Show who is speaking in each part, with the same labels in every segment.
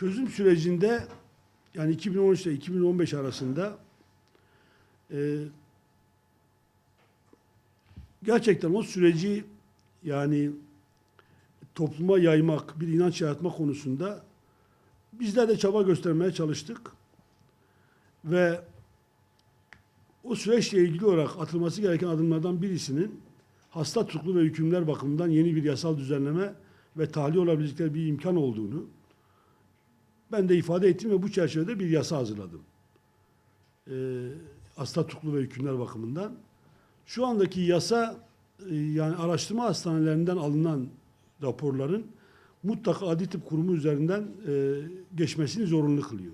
Speaker 1: çözüm sürecinde yani 2013 ile 2015 arasında e, gerçekten o süreci yani topluma yaymak, bir inanç yaratma konusunda bizler de çaba göstermeye çalıştık. Ve o süreçle ilgili olarak atılması gereken adımlardan birisinin hasta tutuklu ve hükümler bakımından yeni bir yasal düzenleme ve tahliye olabilecekleri bir imkan olduğunu ben de ifade ettim ve bu çerçevede bir yasa hazırladım. Ee, hasta tutuklu ve hükümler bakımından. Şu andaki yasa e, yani araştırma hastanelerinden alınan raporların mutlaka adli tıp kurumu üzerinden e, geçmesini zorunlu kılıyor.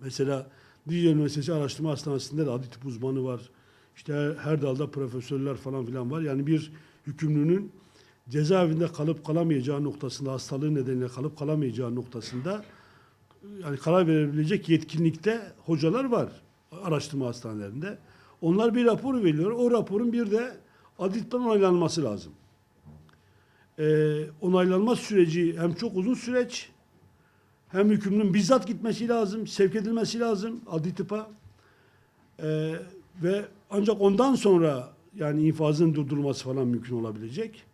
Speaker 1: Mesela Dicle Üniversitesi Araştırma Hastanesi'nde de adli tıp uzmanı var. İşte her, her dalda profesörler falan filan var. Yani bir hükümlünün cezaevinde kalıp kalamayacağı noktasında, hastalığı nedeniyle kalıp kalamayacağı noktasında yani karar verebilecek yetkinlikte hocalar var araştırma hastanelerinde. Onlar bir rapor veriyor. O raporun bir de tıptan onaylanması lazım. Ee, onaylanma süreci hem çok uzun süreç hem hükümlünün bizzat gitmesi lazım, sevk edilmesi lazım adli tıpa. Ee, ve ancak ondan sonra yani infazın durdurulması falan mümkün olabilecek.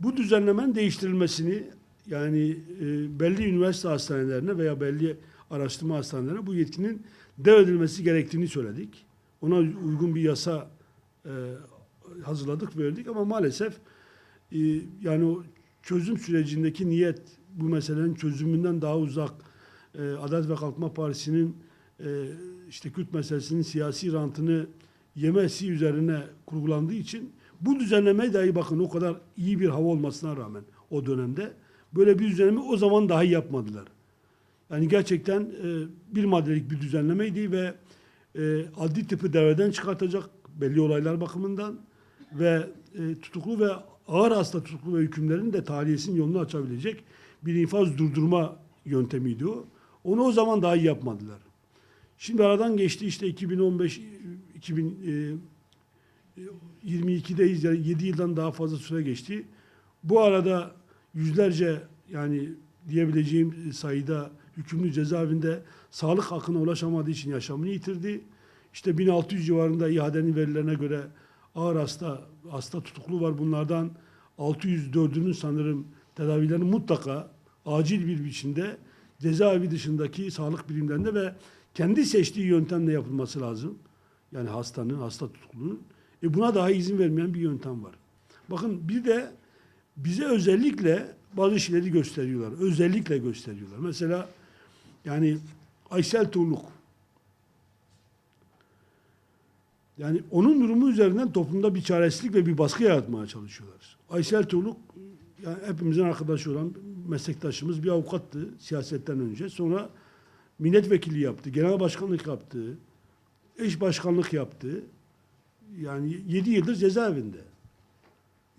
Speaker 1: Bu düzenlemenin değiştirilmesini yani e, belli üniversite hastanelerine veya belli araştırma hastanelerine bu yetkinin devredilmesi gerektiğini söyledik. Ona uygun bir yasa e, hazırladık, verdik ama maalesef e, yani o çözüm sürecindeki niyet bu meselenin çözümünden daha uzak. E, Adalet ve Kalkınma Partisi'nin e, işte Kürt meselesinin siyasi rantını yemesi üzerine kurgulandığı için bu düzenlemeye dahi bakın o kadar iyi bir hava olmasına rağmen o dönemde böyle bir düzenleme o zaman dahi yapmadılar. Yani gerçekten e, bir maddelik bir düzenlemeydi ve e, adli tıpı devreden çıkartacak belli olaylar bakımından ve e, tutuklu ve ağır hasta tutuklu ve hükümlerin de tahliyesinin yolunu açabilecek bir infaz durdurma yöntemiydi o. Onu o zaman dahi yapmadılar. Şimdi aradan geçti işte 2015 2022'deyiz yani 7 yıldan daha fazla süre geçti. Bu arada yüzlerce yani diyebileceğim sayıda hükümlü cezaevinde sağlık hakkına ulaşamadığı için yaşamını yitirdi. İşte 1600 civarında iadenin verilerine göre ağır hasta hasta tutuklu var. Bunlardan 604'ünün sanırım tedavilerini mutlaka acil bir biçimde cezaevi dışındaki sağlık birimlerinde ve kendi seçtiği yöntemle yapılması lazım. Yani hastanın, hasta tutuklunun. E buna daha izin vermeyen bir yöntem var. Bakın bir de bize özellikle bazı şeyleri gösteriyorlar. Özellikle gösteriyorlar. Mesela yani Aysel Tuğluk yani onun durumu üzerinden toplumda bir çaresizlik ve bir baskı yaratmaya çalışıyorlar. Aysel Tuğluk yani hepimizin arkadaşı olan meslektaşımız bir avukattı siyasetten önce. Sonra milletvekili yaptı, genel başkanlık yaptı, eş başkanlık yaptı. Yani 7 yıldır cezaevinde.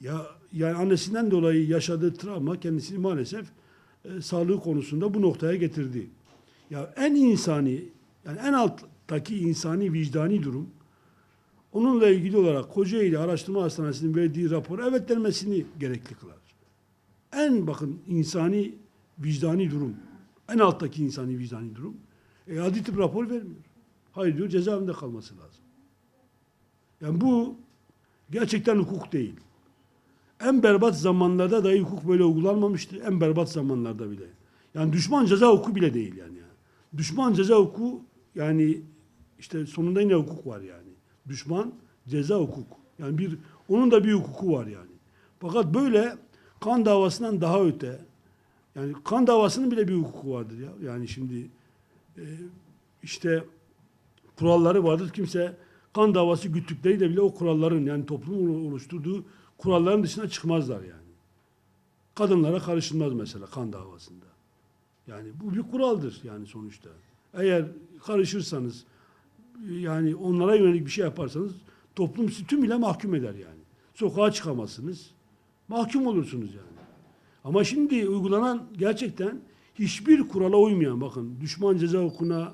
Speaker 1: Ya yani annesinden dolayı yaşadığı travma kendisini maalesef e, sağlığı konusunda bu noktaya getirdi. Ya en insani yani en alttaki insani vicdani durum onunla ilgili olarak Kocaeli Araştırma Hastanesi'nin verdiği rapor evet denmesini gerekli kılar. En bakın insani vicdani durum en alttaki insani vicdani durum. E, adli tıp rapor vermiyor. Hayır diyor cezaevinde kalması lazım. Yani bu gerçekten hukuk değil. En berbat zamanlarda dahi hukuk böyle uygulanmamıştı. En berbat zamanlarda bile. Yani düşman ceza hukuku bile değil yani. Düşman ceza hukuku yani işte sonunda yine hukuk var yani. Düşman ceza hukuk. Yani bir onun da bir hukuku var yani. Fakat böyle kan davasından daha öte yani kan davasının bile bir hukuku vardır ya. Yani şimdi e, işte kuralları vardır. Kimse kan davası güttükleri de bile o kuralların yani toplumun oluşturduğu kuralların dışına çıkmazlar yani. Kadınlara karışılmaz mesela kan davasında. Yani bu bir kuraldır yani sonuçta. Eğer karışırsanız yani onlara yönelik bir şey yaparsanız toplum sizi tümüyle mahkum eder yani. Sokağa çıkamazsınız. Mahkum olursunuz yani. Ama şimdi uygulanan gerçekten hiçbir kurala uymayan bakın düşman ceza hukukuna,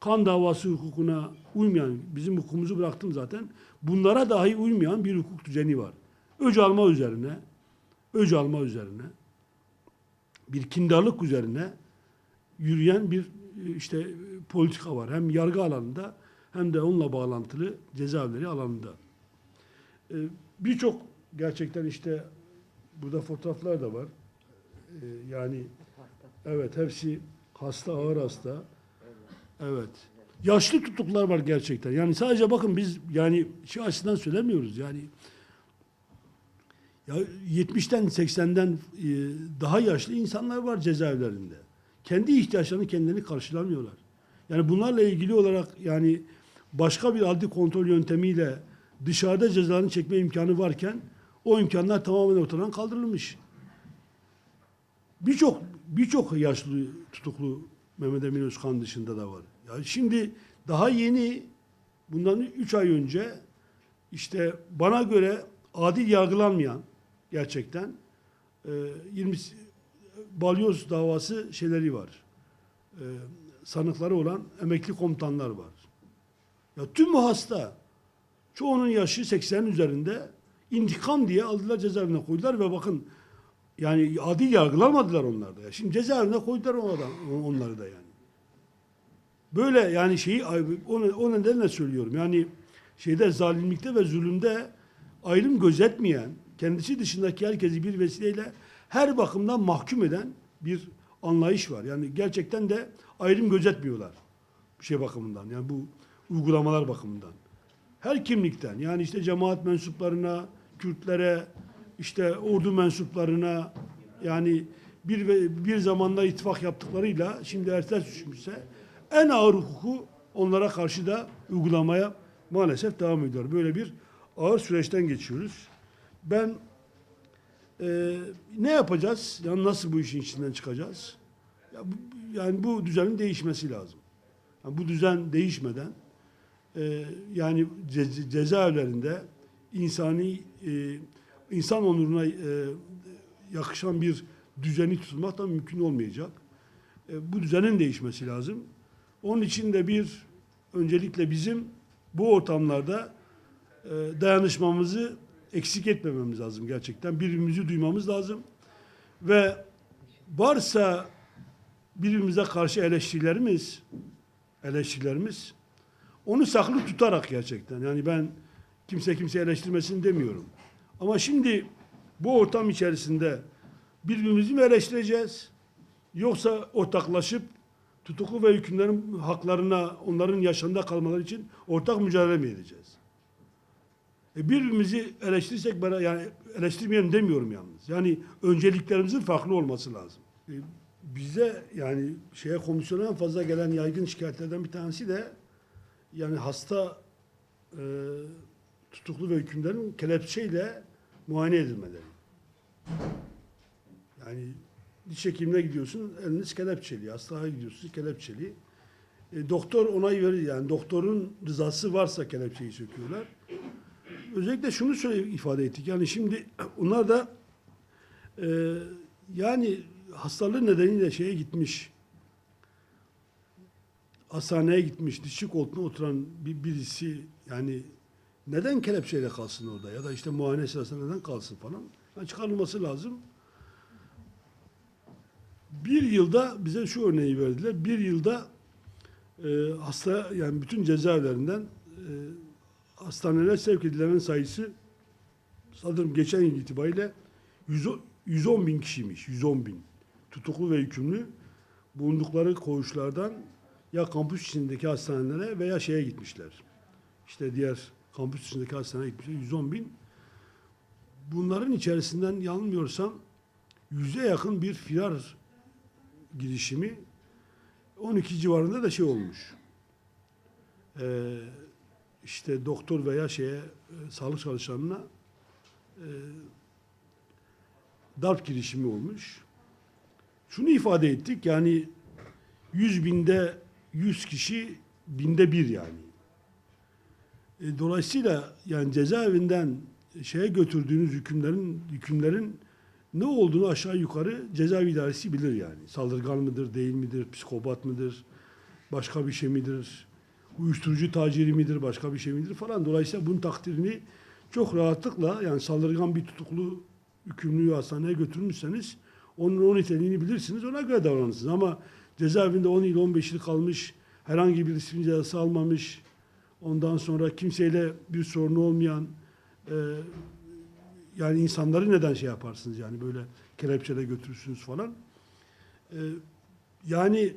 Speaker 1: kan davası hukukuna uymayan bizim hukukumuzu bıraktım zaten. Bunlara dahi uymayan bir hukuk düzeni var. Öc alma üzerine, öc alma üzerine, bir kindarlık üzerine yürüyen bir e, işte politika var. Hem yargı alanında hem de onunla bağlantılı cezaevleri alanında. E, Birçok gerçekten işte burada fotoğraflar da var. E, Yani evet hepsi hasta, ağır hasta. Evet. Yaşlı tutuklar var gerçekten. Yani sadece bakın biz yani şu açıdan söylemiyoruz. Yani ya 70'ten 80'den e, daha yaşlı insanlar var cezaevlerinde. Kendi ihtiyaçlarını kendileri karşılamıyorlar. Yani bunlarla ilgili olarak yani başka bir adli kontrol yöntemiyle dışarıda cezalarını çekme imkanı varken o imkanlar tamamen ortadan kaldırılmış. Birçok birçok yaşlı tutuklu Mehmet Emin Özkan dışında da var. Ya şimdi daha yeni bundan 3 ay önce işte bana göre adil yargılanmayan gerçekten e, 20 balyoz davası şeyleri var. E, sanıkları olan emekli komutanlar var. Ya tüm bu hasta çoğunun yaşı 80'in üzerinde intikam diye aldılar cezaevine koydular ve bakın yani adil yargılanmadılar onlar da. Ya. Şimdi cezaevine koydular o adam, onları da yani. Böyle yani şeyi o nedenle söylüyorum. Yani şeyde zalimlikte ve zulümde ayrım gözetmeyen, kendisi dışındaki herkesi bir vesileyle her bakımdan mahkum eden bir anlayış var. Yani gerçekten de ayrım gözetmiyorlar. Bir şey bakımından. Yani bu uygulamalar bakımından. Her kimlikten yani işte cemaat mensuplarına, Kürtlere, işte ordu mensuplarına yani bir bir zamanda ittifak yaptıklarıyla şimdi ertesi düşmüşse en ağır hukuku onlara karşı da uygulamaya maalesef devam ediyor. Böyle bir ağır süreçten geçiyoruz. Ben e, ne yapacağız? Yani nasıl bu işin içinden çıkacağız? Ya bu, yani bu düzenin değişmesi lazım. Yani bu düzen değişmeden e, yani ce- cezaevlerinde insani e, insan onuruna e, yakışan bir düzeni tutmak da mümkün olmayacak. E, bu düzenin değişmesi lazım. Onun için de bir öncelikle bizim bu ortamlarda e, dayanışmamızı eksik etmememiz lazım gerçekten. Birbirimizi duymamız lazım. Ve varsa birbirimize karşı eleştirilerimiz eleştirilerimiz onu saklı tutarak gerçekten. Yani ben kimse kimse eleştirmesin demiyorum. Ama şimdi bu ortam içerisinde birbirimizi mi eleştireceğiz? Yoksa ortaklaşıp tutuklu ve hükümlerin haklarına, onların yaşamda kalmaları için ortak mücadele mi edeceğiz? E birbirimizi eleştirirsek bana yani eleştirmeyelim demiyorum yalnız. Yani önceliklerimizin farklı olması lazım. E, bize yani şeye komisyona en fazla gelen yaygın şikayetlerden bir tanesi de yani hasta e, tutuklu ve hükümlerin kelepçeyle muayene edilmeleri. Yani diş hekimine gidiyorsun, eliniz kelepçeli. Hastaneye gidiyorsunuz, kelepçeli. E, doktor onay verir yani. Doktorun rızası varsa kelepçeyi söküyorlar. Özellikle şunu söyle ifade ettik. Yani şimdi onlar da e, yani hastalığı nedeniyle şeye gitmiş. Hastaneye gitmiş, dişçi koltuğuna oturan bir birisi yani neden kelepçeyle kalsın orada ya da işte muayene sırasında neden kalsın falan. Yani çıkarılması lazım. Bir yılda bize şu örneği verdiler. Bir yılda e, hasta yani bütün cezaevlerinden e, hastanelere sevk edilenin sayısı sanırım geçen yıl itibariyle 100 110 bin kişiymiş. 110 bin. Tutuklu ve hükümlü bulundukları koğuşlardan ya kampüs içindeki hastanelere veya şeye gitmişler. İşte diğer kampüs içindeki hastaneye gitmişler. 110 bin. Bunların içerisinden yanılmıyorsam yüze yakın bir firar girişimi 12 civarında da şey olmuş. Ee, işte doktor veya şeye e, sağlık çalışanına e, darp girişimi olmuş. Şunu ifade ettik yani 100 binde 100 kişi binde bir yani. E, dolayısıyla yani cezaevinden şeye götürdüğünüz hükümlerin hükümlerin ne olduğunu aşağı yukarı cezaevi idaresi bilir yani. Saldırgan mıdır, değil midir, psikopat mıdır, başka bir şey midir, uyuşturucu taciri midir, başka bir şey midir falan. Dolayısıyla bunun takdirini çok rahatlıkla yani saldırgan bir tutuklu hükümlüyü hastaneye götürmüşseniz onun o niteliğini bilirsiniz, ona göre davranırsınız. Ama cezaevinde 10 yıl 15 yıl kalmış, herhangi bir disiplin cezası almamış, ondan sonra kimseyle bir sorunu olmayan e, yani insanları neden şey yaparsınız yani böyle kelepçede götürürsünüz falan. E, yani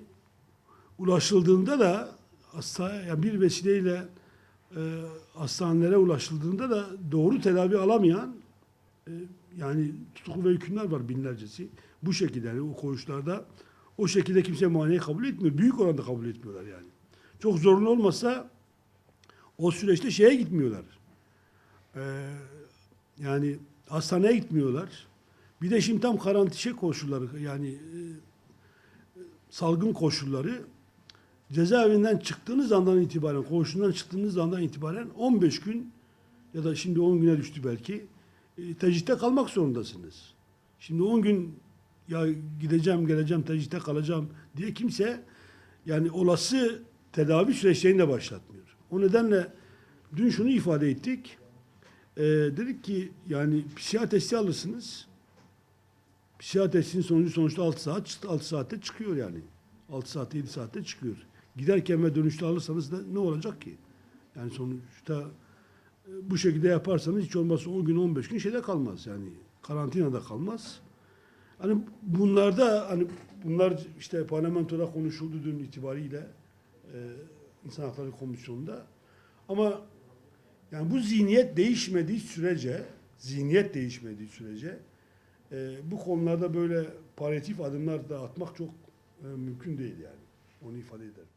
Speaker 1: ulaşıldığında da hasta yani bir vesileyle e, hastanelere ulaşıldığında da doğru tedavi alamayan e, yani tutuklu ve hükümler var binlercesi. Bu şekilde yani o koğuşlarda o şekilde kimse muayeneyi kabul etmiyor. Büyük oranda kabul etmiyorlar yani. Çok zorunlu olmasa o süreçte şeye gitmiyorlar. Ee, yani hastaneye gitmiyorlar. Bir de şimdi tam karantina koşulları yani e, salgın koşulları cezaevinden çıktığınız andan itibaren, koğuşundan çıktığınız andan itibaren 15 gün ya da şimdi 10 güne düştü belki e, tecritte kalmak zorundasınız. Şimdi 10 gün ya gideceğim, geleceğim, tecritte kalacağım diye kimse yani olası tedavi süreçlerini de başlatmıyor. O nedenle dün şunu ifade ettik. E, dedik ki yani psikiyatesti alırsınız. Psikiyatristin sonucu sonuçta 6 saat, 6 saatte çıkıyor yani. 6 saatte 7 saatte çıkıyor. Giderken ve dönüşte alırsanız da ne olacak ki? Yani sonuçta e, bu şekilde yaparsanız hiç olmazsa 10 gün 15 gün şeyde kalmaz yani karantinada kalmaz. Hani bunlarda hani bunlar işte parlamentoda konuşuldu dün itibariyle e, İnsan Hakları Komisyonu'nda. Ama yani bu zihniyet değişmediği sürece zihniyet değişmediği sürece e, bu konularda böyle palyatif adımlar da atmak çok e, mümkün değil yani. Onu ifade ederim.